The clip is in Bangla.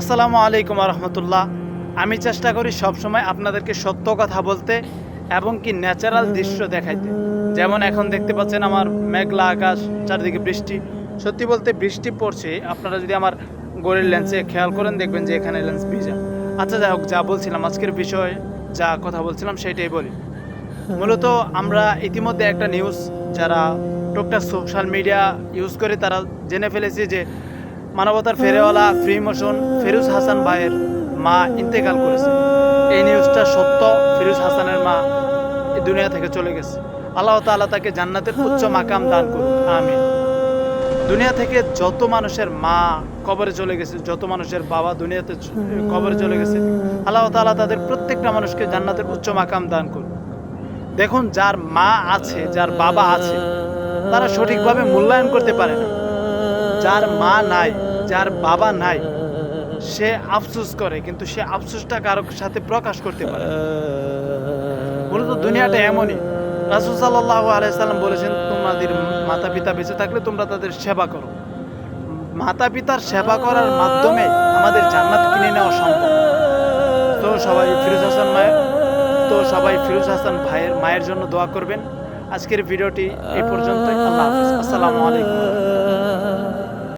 আসসালামু আলাইকুম রহমতুল্লাহ। আমি চেষ্টা করি সবসময় আপনাদেরকে সত্য কথা বলতে এবং কি ন্যাচারাল দৃশ্য দেখাইতে। যেমন এখন দেখতে পাচ্ছেন আমার মেঘলা আকাশ, চারিদিকে বৃষ্টি। সত্যি বলতে বৃষ্টি পড়ছে। আপনারা যদি আমার গড়ের লেন্সে খেয়াল করেন, দেখবেন যে এখানে লেন্স ভিজা। আচ্ছা যাই হোক, যা বলছিলাম, আজকের বিষয় যা কথা বলছিলাম সেটাই বলি। মূলত আমরা ইতিমধ্যে একটা নিউজ যারা টুকটাক সোশ্যাল মিডিয়া ইউজ করে, তারা জেনে ফেলেছি যে মানবতার ফেরেওয়ালা ফ্রি মোশন ফিরোজ হাসান ভাইয়ের মা ইন্তেকাল করেছে। এই নিউজটা সত্য, ফিরোজ হাসানের মা এই দুনিয়া থেকে চলে গেছে। আল্লাহ তাআলা তাকে জান্নাতের উচ্চ মাকাম দান করুন, আমিন। দুনিয়া থেকে যত মানুষের মা কবরে চলে গেছে, যত মানুষের বাবা দুনিয়াতে কবরে চলে গেছে, আল্লাহ তাআলা তাদের প্রত্যেকটা মানুষকে জান্নাতের উচ্চ মাকাম দান করুন। দেখুন, যার মা আছে, যার বাবা আছে, তারা সঠিকভাবে মূল্যায়ন করতে পারে না। যার মা নাই, যার বাবা নাই, সে আফসোস করে, কিন্তু সে আফসোসটা কারোর সাথে প্রকাশ করতে পারে। মূলত দুনিয়াটা এমনই। রাসুল সাল্লাহ আলাইসাল্লাম বলেছেন, তোমাদের মাতা পিতা বেঁচে থাকলে তোমরা তাদের সেবা করো। মাতা পিতার সেবা করার মাধ্যমে আমাদের জান্নাত কিনে নেওয়া সম্ভব। তো সবাই ফিরোজ হাসান মায়ের, তো সবাই ফিরোজ হাসান ভাইয়ের মায়ের জন্য দোয়া করবেন। আজকের ভিডিওটি এই পর্যন্ত আল্লাহ আসসালামু আলাইকুম।